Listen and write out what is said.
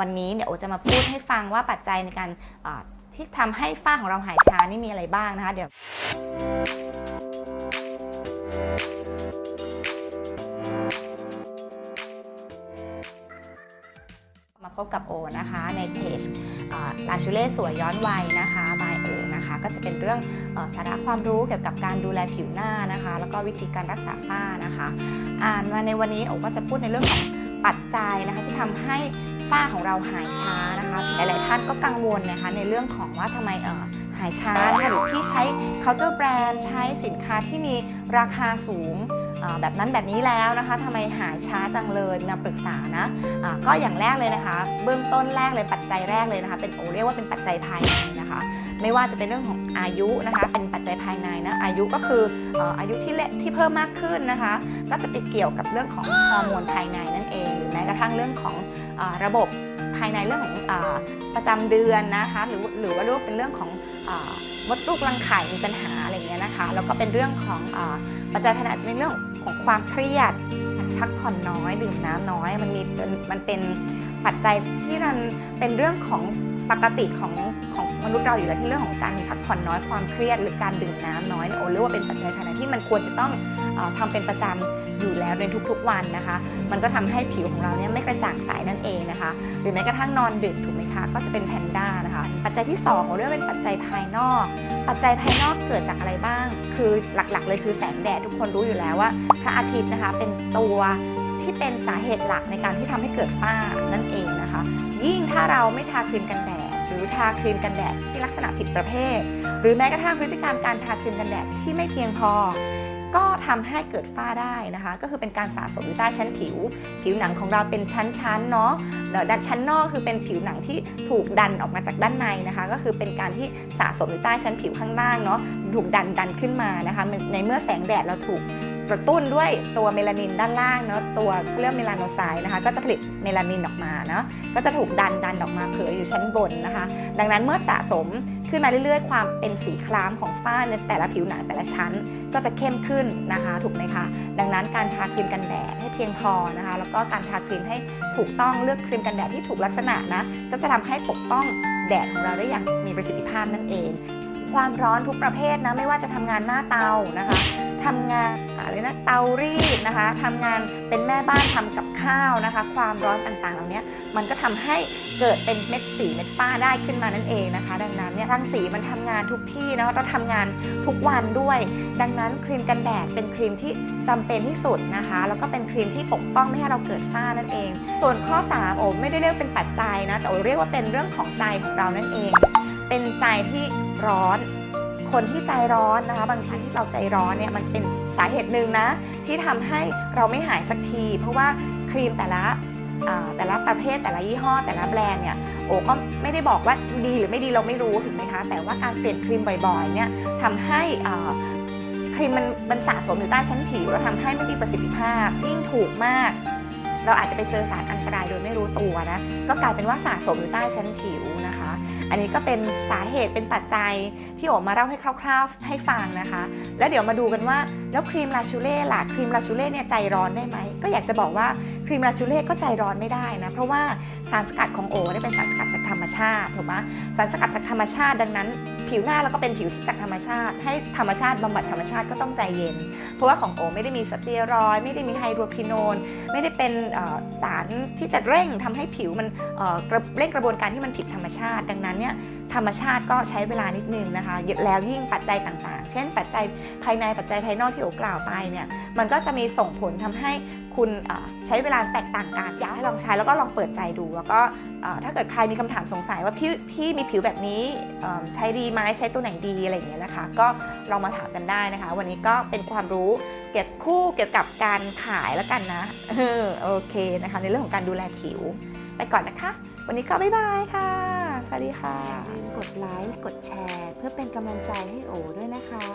วันนี้เดี๋ยวโอจะมาพูดให้ฟังว่าปัจจัยในการที่ทำให้ฝ้าของเราหายช้านี่มีอะไรบ้างนะคะ เดี๋ยวมาพบกับโอนะคะในเพจลาชูเล่สวยย้อนวัยนะคะบายโอนะคะ ก็จะเป็นเรื่องอสาระความรู้เกี่ยวกับการดูแลผิวหน้านะคะ แล้วก็วิธีการรักษาฝ้านะคะ อ่านมาในวันนี้โอก็จะพูดในเรื่องของปัจจัยนะคะที่ทำให้ ฝ้าของเราหายช้านะคะหลายๆท่านก็กังวลนะคะในเรื่องของว่าทำไมเออหายช้านะคะหรือพี่ใช้เคาน์เตอร์แบรนด์ใช้สินค้าที่มีราคาสูงแบบนั้นแบบนี้แล้วนะคะทำไมหายช้าจังเลยมาปรึกษานะอ่าก็อย่างแรกเลยนะคะ เบื้องต้นแรกเลยปัจจัยแรกเลยนะคะ เป็นโอเรียกว่าเป็นปัจจัยภายในนะคะ ไม่ว่าจะเป็นเรื่องของอายุนะคะ เป็นปัจจัยภายในนะอายุก็คืออายุที่เลที่เพิ่มมากขึ้นนะคะ ก็จะไปเกี่ยวกับเรื่องของฮอร์โมนภายในนั่นเอง กระทั่งเรื่องของอระบบภายในเรื่องของอประจำเดือนนะคะหรือหรือว่าเรียกว่าเป็นเรื่องของอมดลูกรังไข่มีปัญหาอะไรเงี้ยนะคะแล้วก็เป็นเรื่องของอปัจจัยภายในอาจจะเป็นเรื่องของความเครียดพักผ่อนน้อยดื่มน้ำน้อย มันมีมันเป็นปัจจัยที่มันเป็นเรื่องของปกติของของมนุษย์เราอยู่แล้วที่เรื่องของการพักผ่อนน้อยความเครียดหรือการดื่มน้ำน้อยโอเรียกว่าเป็นปัจจัยภายในที่มันควรจะต้องออทำเป็นประจำ อยู่แล้วในทุกๆวันนะคะ มันก็ทำให้ผิวของเราเนี่ยไม่กระจ่างใสนั่นเองนะคะ หรือแม้กระทั่งนอนดึกถูกไหมคะ ก็จะเป็นแพนด้านะคะ ปัจจัยที่2ของเรื่องเป็นปัจจัยภายนอก ปัจจัยภายนอกเกิดจากอะไรบ้าง คือหลักๆ เลยคือแสงแดดทุกคนรู้อยู่แล้วว่าพระอาทิตย์นะคะเป็นตัวที่เป็นสาเหตุหลักในการที่ทำให้เกิดฝ้านั่นเองนะคะ ยิ่งถ้าเราไม่ทาครีมกันแดดหรือทาครีมกันแดดที่ลักษณะผิดประเภท หรือแม้กระทั่งพฤติกรรมการทาครีมกันแดดที่ไม่เพียงพอ ก็ทำให้เกิดฝ้าได้นะคะ ก็คือเป็นการสะสมอยู่ใต้ชั้นผิว ผิวหนังของเราเป็นชั้นๆเนาะด้านชั้นนอกคือเป็นผิวหนังที่ถูกดันออกมาจากด้านในนะคะ ก็คือเป็นการที่สะสมอยู่ใต้ชั้นผิวข้างล่างเนาะถูกดันดันขึ้นมานะคะ ในเมื่อแสงแดดเราถูก กระตุ้นด้วยตัวเมลานินด้านล่างเนาะตัวเรียกเมลาโนไซต์นะคะ ก็จะผลิตเมลานินออกมาเนาะก็จะถูกดันดันออกมาเผยอยู่ชั้นบนนะคะ ดังนั้นเมื่อสะสมขึ้นมาเรื่อยๆ ความเป็นสีคล้ำของฝ้าในแต่ละผิวหนังแต่ละชั้นก็จะเข้มขึ้นนะคะ ถูกไหมคะ ดังนั้นการทาครีมกันแดดให้เพียงพอนะคะ แล้วก็การทาครีมให้ถูกต้องเลือกครีมกันแดดที่ถูกลักษณะนะก็จะทำให้ปกป้องแดดของเราได้อย่างมีประสิทธิภาพนั่นเอง ความร้อนทุกประเภทนะไม่ว่าจะทำงานหน้าเตานะคะ ทำงานอะไรนะเตารีดนะคะทำงานเป็นแม่บ้านทำกับข้าวนะคะ ความร้อนต่างๆเหล่านี้มันก็ทำให้เกิดเป็นเม็ดสีเม็ดฝ้าได้ขึ้นมานั่นเองนะคะ ดังนั้นเนี่ยรังสีมันทำงานทุกที่นะเราทำงานทุกวันด้วย ดังนั้นครีมกันแดดเป็นครีมที่จำเป็นที่สุดนะคะ แล้วก็เป็นครีมที่ปกป้องไม่ให้เราเกิดฝ้านั่นเอง ส่วนข้อ 3 โอ้ไม่ได้เรียกเป็นปัจจัยนะแต่โอเรียกว่าเป็นเรื่องของใจของเรานั่นเอง เป็นใจที่ร้อน คนที่ใจร้อนนะคะ บางครั้งที่เราใจร้อนเนี่ยมันเป็นสาเหตุหนึ่งนะ ที่ทำให้เราไม่หายสักที เพราะว่าครีมแต่ละแต่ละประเภทแต่ละยี่ห้อ แต่ละแบรนด์เนี่ยโอ้ก็ไม่ได้บอกว่าดีหรือไม่ดีเราไม่รู้ถูกไหมคะแต่ว่าการเปลี่ยนครีมบ่อยๆเนี่ยทำให้อ่าครีมมันมันสะสมอยู่ใต้ชั้นผิวแล้วทำให้ไม่มีประสิทธิภาพยิ่งถูกมาก เราอาจจะไปเจอสารอันตรายโดยไม่รู้ตัวนะก็กลายเป็นว่าสะสมอยู่ใต้ชั้นผิวนะคะ อันนี้ก็เป็นสาเหตุเป็นปัจจัยที่โอมาเล่าให้คร่าว ๆให้ฟังนะคะ แล้วเดี๋ยวมาดูกันว่าแล้วครีมลาชูเล่ล่ะครีมลาชูเล่เนี่ยใจร้อนได้ไหมก็อยากจะบอกว่าครีมลาชูเล่ก็ใจร้อนไม่ได้นะเพราะว่าสารสกัดของโอเนี่ยเป็นสารสกัดจากธรรมชาติถูกไหมสารสกัดจากธรรมชาติดังนั้น ผิวหน้าเราก็เป็นผิวที่จากธรรมชาติ ให้ธรรมชาติบำบัดธรรมชาติก็ต้องใจเย็น เพราะว่าของโอไม่ได้มีสเตียรอยด์ไม่ได้มีไฮโดรพิโนน ไม่ได้เป็นสารที่จะเร่งทำให้ผิวมันเร่งกระบวนการที่มันผิดธรรมชาติ ดังนั้นเนี่ยธรรมชาติก็ใช้เวลานิดนึงนะคะแล้วยิ่งปัจจัยต่างๆ เช่น ปัจจัยภายในปัจจัยภายนอกที่โอกล่าวไปเนี่ยมันก็จะมีส่งผลทำให้คุณใช้เวลาแตกต่างกันอยากให้ลองใช้แล้วก็ลองเปิดใจดู แล้วก็ถ้าเกิดใครมีคำถามสงสัยว่าพี่พี่มีผิวแบบนี้ใช้ดีไหมใช้ตัวไหนดีอะไรอย่างเงี้ยนะคะ ก็ลองมาถามกันได้นะคะ วันนี้ก็เป็นความรู้เกี่ยวกับคู่เกี่ยวกับการขายแล้วกันนะโอเคนะคะ ในเรื่องของการดูแลผิว ไปก่อนนะคะ วันนี้ก็บ๊ายบายค่ะ สวัสดีค่ะ อย่าลืมกดไลค์ กดแชร์ เพื่อเป็นกำลังใจให้โอด้วยนะคะ